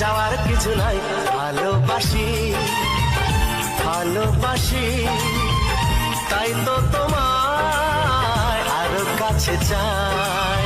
চাওয়ার কিছু নাই। ভালোবাসি ভালোবাসি তাই তো তোমার আরও কাছে চাই।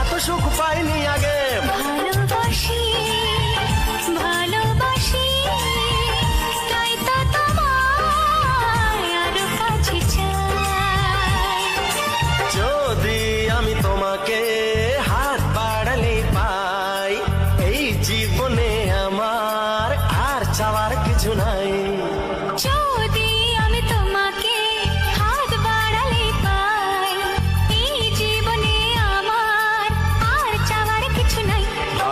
এত সুখ পাইনি আগে।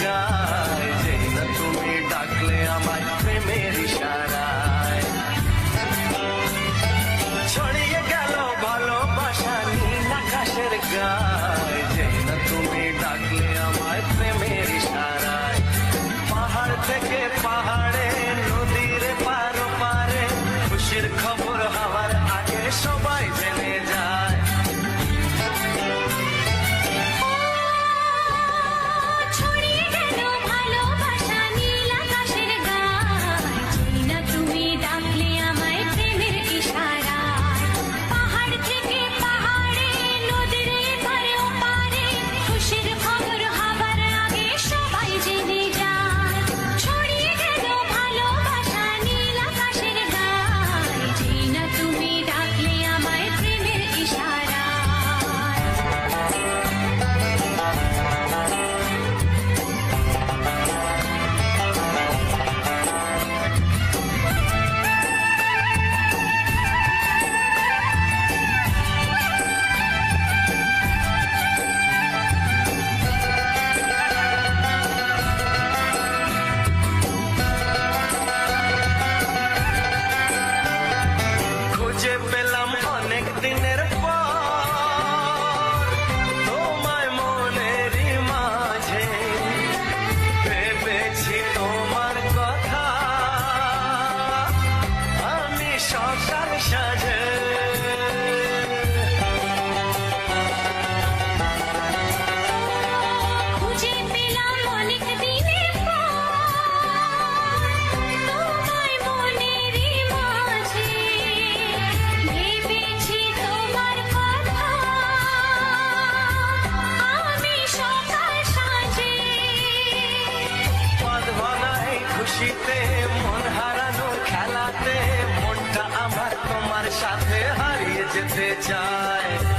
God. আমার তোমার সাথে হারিয়ে যেতে চায়